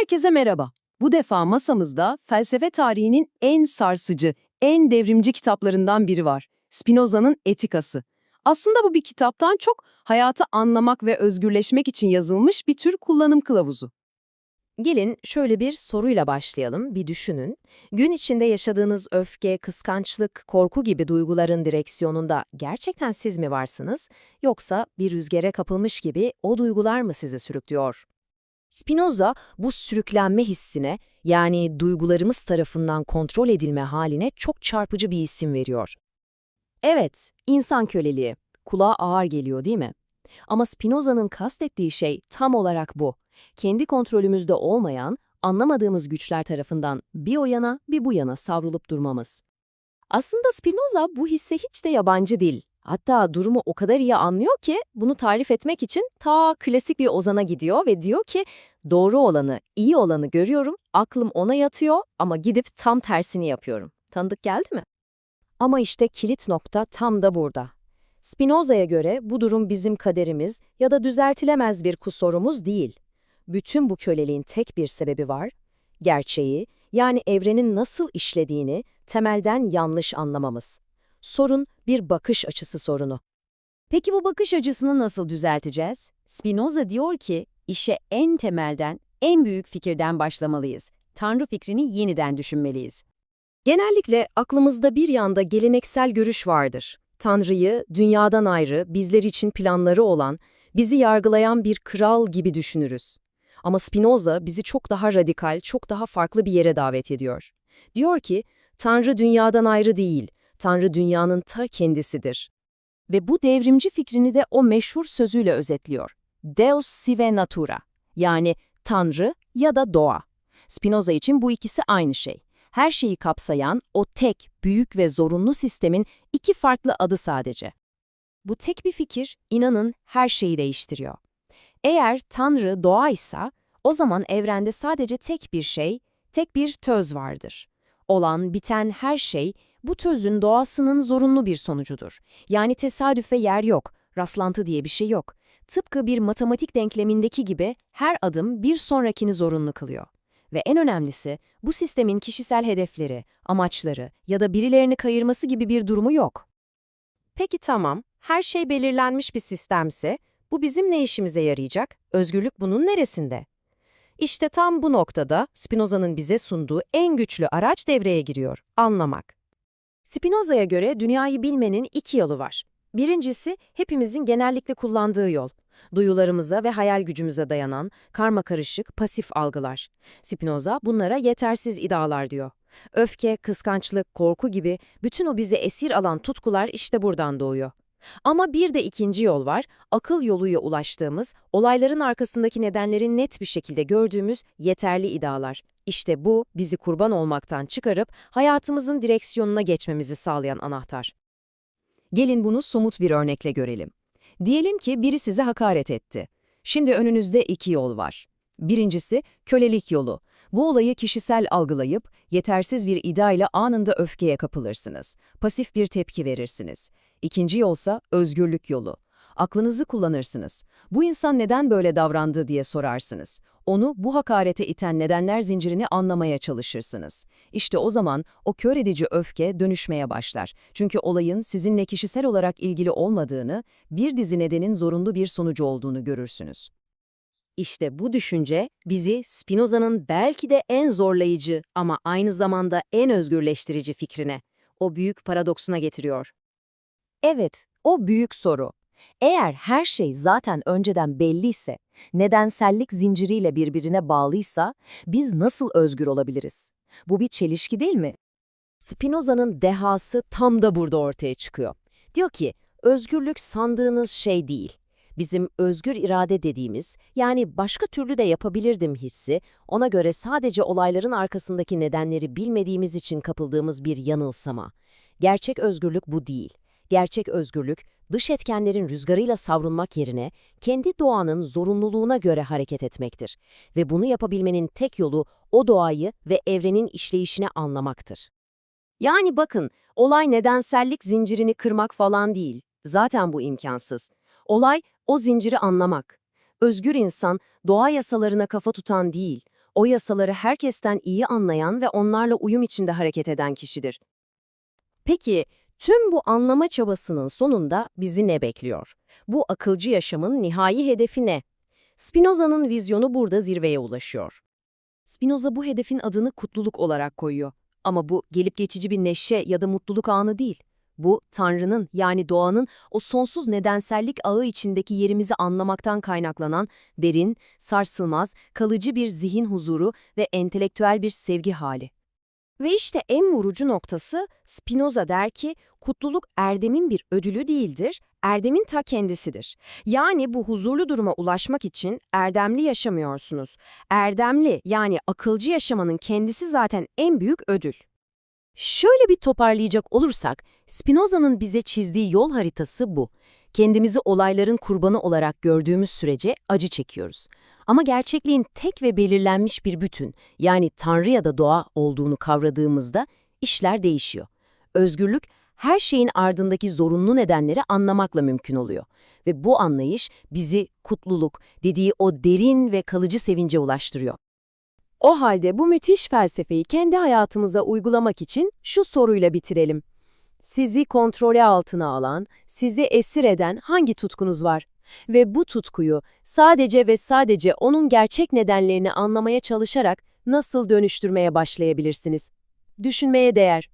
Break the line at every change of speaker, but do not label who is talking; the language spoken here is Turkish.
Herkese merhaba. Bu defa masamızda felsefe tarihinin en sarsıcı, en devrimci kitaplarından biri var. Spinoza'nın Etikası. Aslında bu bir kitaptan çok hayatı anlamak ve özgürleşmek için yazılmış bir tür kullanım kılavuzu.
Gelin şöyle bir soruyla başlayalım, bir düşünün. Gün içinde yaşadığınız öfke, kıskançlık, korku gibi duyguların direksiyonunda gerçekten siz mi varsınız? Yoksa bir rüzgara kapılmış gibi o duygular mı sizi sürüklüyor? Spinoza bu sürüklenme hissine, yani duygularımız tarafından kontrol edilme haline çok çarpıcı bir isim veriyor. Evet, insan köleliği. Kulağa ağır geliyor değil mi? Ama Spinoza'nın kastettiği şey tam olarak bu. Kendi kontrolümüzde olmayan, anlamadığımız güçler tarafından bir o yana bir bu yana savrulup durmamız. Aslında Spinoza bu hisse hiç de yabancı değil. Hatta durumu o kadar iyi anlıyor ki bunu tarif etmek için ta klasik bir ozana gidiyor ve diyor ki doğru olanı, iyi olanı görüyorum, aklım ona yatıyor ama gidip tam tersini yapıyorum. Tanıdık geldi mi? Ama işte kilit nokta tam da burada. Spinoza'ya göre bu durum bizim kaderimiz ya da düzeltilemez bir kusurumuz değil. Bütün bu köleliğin tek bir sebebi var, gerçeği, yani evrenin nasıl işlediğini temelden yanlış anlamamız. Sorun bir bakış açısı sorunu. Peki bu bakış açısını nasıl düzelteceğiz? Spinoza diyor ki, işe en temelden, en büyük fikirden başlamalıyız. Tanrı fikrini yeniden düşünmeliyiz. Genellikle aklımızda bir yanda geleneksel görüş vardır. Tanrı'yı dünyadan ayrı, bizler için planları olan, bizi yargılayan bir kral gibi düşünürüz. Ama Spinoza bizi çok daha radikal, çok daha farklı bir yere davet ediyor. Diyor ki, Tanrı dünyadan ayrı değil, Tanrı dünyanın ta kendisidir. Ve bu devrimci fikrini de o meşhur sözüyle özetliyor. Deus sive natura, yani Tanrı ya da doğa. Spinoza için bu ikisi aynı şey. Her şeyi kapsayan o tek, büyük ve zorunlu sistemin iki farklı adı sadece. Bu tek bir fikir, inanın, her şeyi değiştiriyor. Eğer Tanrı doğaysa, o zaman evrende sadece tek bir şey, tek bir töz vardır. Olan, biten her şey, bu tözün doğasının zorunlu bir sonucudur. Yani tesadüfe yer yok, rastlantı diye bir şey yok. Tıpkı bir matematik denklemindeki gibi her adım bir sonrakini zorunlu kılıyor. Ve en önemlisi, bu sistemin kişisel hedefleri, amaçları ya da birilerini kayırması gibi bir durumu yok. Peki tamam, her şey belirlenmiş bir sistemse, bu bizim ne işimize yarayacak? Özgürlük bunun neresinde? İşte tam bu noktada Spinoza'nın bize sunduğu en güçlü araç devreye giriyor, anlamak. Spinoza'ya göre dünyayı bilmenin iki yolu var. Birincisi, hepimizin genellikle kullandığı yol. Duyularımıza ve hayal gücümüze dayanan, karma karışık, pasif algılar. Spinoza bunlara yetersiz iddialar diyor. Öfke, kıskançlık, korku gibi bütün o bizi esir alan tutkular işte buradan doğuyor. Ama bir de ikinci yol var, akıl yoluyla ulaştığımız, olayların arkasındaki nedenleri net bir şekilde gördüğümüz yeterli iddialar. İşte bu, bizi kurban olmaktan çıkarıp hayatımızın direksiyonuna geçmemizi sağlayan anahtar. Gelin bunu somut bir örnekle görelim. Diyelim ki biri size hakaret etti. Şimdi önünüzde iki yol var. Birincisi, kölelik yolu. Bu olayı kişisel algılayıp, yetersiz bir iddiayla anında öfkeye kapılırsınız. Pasif bir tepki verirsiniz. İkinci yolsa özgürlük yolu. Aklınızı kullanırsınız. Bu insan neden böyle davrandı diye sorarsınız. Onu bu hakarete iten nedenler zincirini anlamaya çalışırsınız. İşte o zaman o kör edici öfke dönüşmeye başlar. Çünkü olayın sizinle kişisel olarak ilgili olmadığını, bir dizi nedenin zorunlu bir sonucu olduğunu görürsünüz. İşte bu düşünce bizi Spinoza'nın belki de en zorlayıcı ama aynı zamanda en özgürleştirici fikrine, o büyük paradoksuna getiriyor. Evet, o büyük soru. Eğer her şey zaten önceden belliyse, nedensellik zinciriyle birbirine bağlıysa, biz nasıl özgür olabiliriz? Bu bir çelişki değil mi? Spinoza'nın dehası tam da burada ortaya çıkıyor. Diyor ki, özgürlük sandığınız şey değil. Bizim özgür irade dediğimiz, yani başka türlü de yapabilirdim hissi, ona göre sadece olayların arkasındaki nedenleri bilmediğimiz için kapıldığımız bir yanılsama. Gerçek özgürlük bu değil. Gerçek özgürlük, dış etkenlerin rüzgarıyla savrulmak yerine kendi doğanın zorunluluğuna göre hareket etmektir. Ve bunu yapabilmenin tek yolu o doğayı ve evrenin işleyişini anlamaktır. Yani bakın, olay nedensellik zincirini kırmak falan değil. Zaten bu imkansız. Olay o zinciri anlamak. Özgür insan doğa yasalarına kafa tutan değil, O yasaları herkesten iyi anlayan ve onlarla uyum içinde hareket eden kişidir. Peki, tüm bu anlama çabasının sonunda bizi ne bekliyor? Bu akılcı yaşamın nihai hedefi ne? Spinoza'nın vizyonu burada zirveye ulaşıyor.
Spinoza bu hedefin adını kutluluk olarak koyuyor. Ama bu gelip geçici bir neşe ya da mutluluk anı değil. Bu Tanrı'nın yani doğanın o sonsuz nedensellik ağı içindeki yerimizi anlamaktan kaynaklanan derin, sarsılmaz, kalıcı bir zihin huzuru ve entelektüel bir sevgi hali.
Ve işte en vurucu noktası Spinoza der ki kutluluk erdemin bir ödülü değildir, erdemin ta kendisidir. Yani bu huzurlu duruma ulaşmak için erdemli yaşamıyorsunuz. Erdemli yani akılcı yaşamanın kendisi zaten en büyük ödül.
Şöyle bir toparlayacak olursak, Spinoza'nın bize çizdiği yol haritası bu. Kendimizi olayların kurbanı olarak gördüğümüz sürece acı çekiyoruz. Ama gerçekliğin tek ve belirlenmiş bir bütün, yani Tanrı ya da doğa olduğunu kavradığımızda işler değişiyor. Özgürlük, her şeyin ardındaki zorunlu nedenleri anlamakla mümkün oluyor. Ve bu anlayış bizi kutluluk dediği o derin ve kalıcı sevince ulaştırıyor. O halde bu müthiş felsefeyi kendi hayatımıza uygulamak için şu soruyla bitirelim. Sizi kontrolü altına alan, sizi esir eden hangi tutkunuz var? Ve bu tutkuyu sadece ve sadece onun gerçek nedenlerini anlamaya çalışarak nasıl dönüştürmeye başlayabilirsiniz? Düşünmeye değer.